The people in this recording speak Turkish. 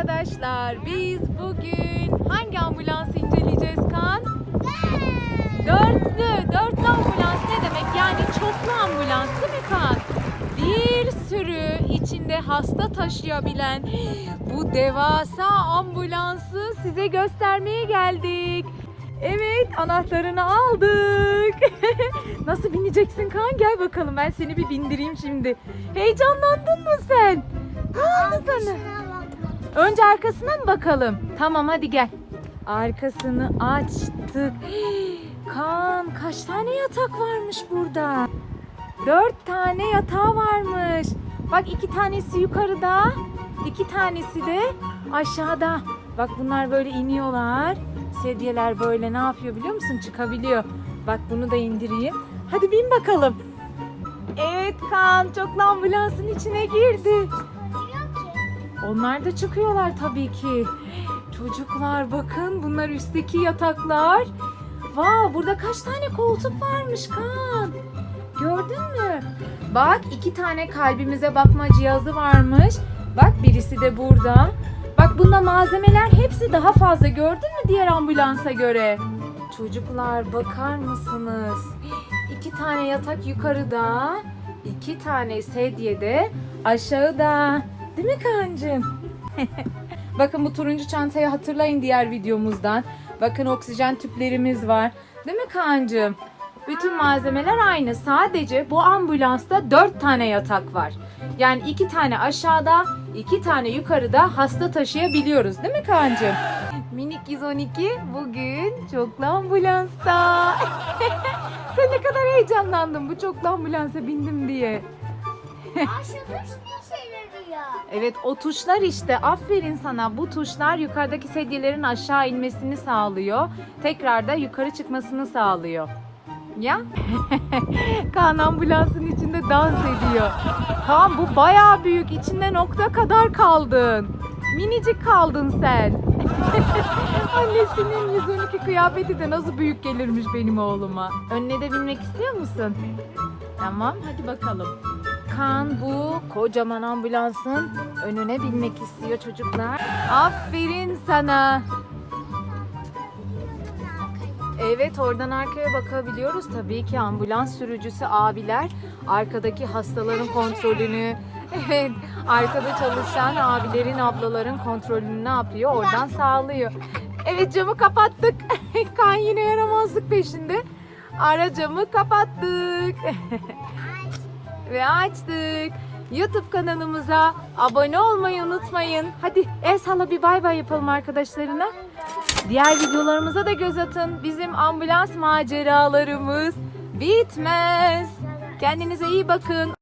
arkadaşlar. Biz bugün hangi ambulansı inceleyeceğiz Kaan? Dörtlü. Dörtlü ambulans ne demek? Yani çoklu ambulans değil mi Kaan? Bir sürü içinde hasta taşıyabilen bu devasa ambulansı size göstermeye geldik. Evet anahtarını aldık. Nasıl bineceksin Kaan? Gel bakalım ben seni bir bindireyim şimdi. Heyecanlandın mı sen? Ne oldu sana? Önce arkasına mı bakalım? Tamam hadi gel. Arkasını açtık. Kaan kaç tane yatak varmış burada? Dört tane yatağı varmış. Bak iki tanesi yukarıda. iki tanesi de aşağıda. Bak bunlar böyle iniyorlar. Sedyeler böyle ne yapıyor biliyor musun? Çıkabiliyor. Bak bunu da indireyim. Hadi bin bakalım. Evet Kaan çoklu ambulansın içine girdi. Onlar da çıkıyorlar tabii ki. Çocuklar bakın bunlar üstteki yataklar. Vav burada kaç tane koltuk varmış Kaan. Gördün mü? Bak iki tane kalbimize bakma cihazı varmış. Bak birisi de burada. Bak bunda malzemeler hepsi daha fazla gördün mü diğer ambulansa göre? Çocuklar bakar mısınız? İki tane yatak yukarıda, iki tane sedyede aşağıda. Değil mi Kaan'cığım? Bakın bu turuncu çantayı hatırlayın diğer videomuzdan. Bakın oksijen tüplerimiz var. Değil mi Kaan'cığım? Bütün malzemeler aynı. Sadece bu ambulansta 4 tane yatak var. Yani 2 tane aşağıda, 2 tane yukarıda hasta taşıyabiliyoruz. Değil mi Kaan'cığım? Minik 112 bugün çoklu ambulansta. Sen ne kadar heyecanlandın bu çoklu ambulansa bindim diye. Evet o tuşlar işte aferin sana bu tuşlar yukarıdaki sedyelerin aşağı inmesini sağlıyor. Tekrar da yukarı çıkmasını sağlıyor. Ya? Kaan ambulansın içinde dans ediyor. Kaan bu bayağı büyük. İçinde nokta kadar kaldın. Minicik kaldın sen. Annesinin 112 kıyafeti de nasıl büyük gelirmiş benim oğluma. Önüne de binmek istiyor musun? Tamam hadi bakalım. Kaan bu kocaman ambulansın önüne binmek istiyor çocuklar. Aferin sana. Evet oradan arkaya bakabiliyoruz. Tabii ki ambulans sürücüsü abiler arkadaki hastaların kontrolünü Evet, arkada çalışan abilerin, ablaların kontrolünü ne yapıyor? Oradan sağlıyor. Evet camı kapattık. kan yine yaramazlık peşinde. Ara camı kapattık. Ve açtık. YouTube kanalımıza abone olmayı unutmayın. Hadi el salla bir bay bay yapalım arkadaşlarına. Diğer videolarımıza da göz atın. Bizim ambulans maceralarımız bitmez. Kendinize iyi bakın.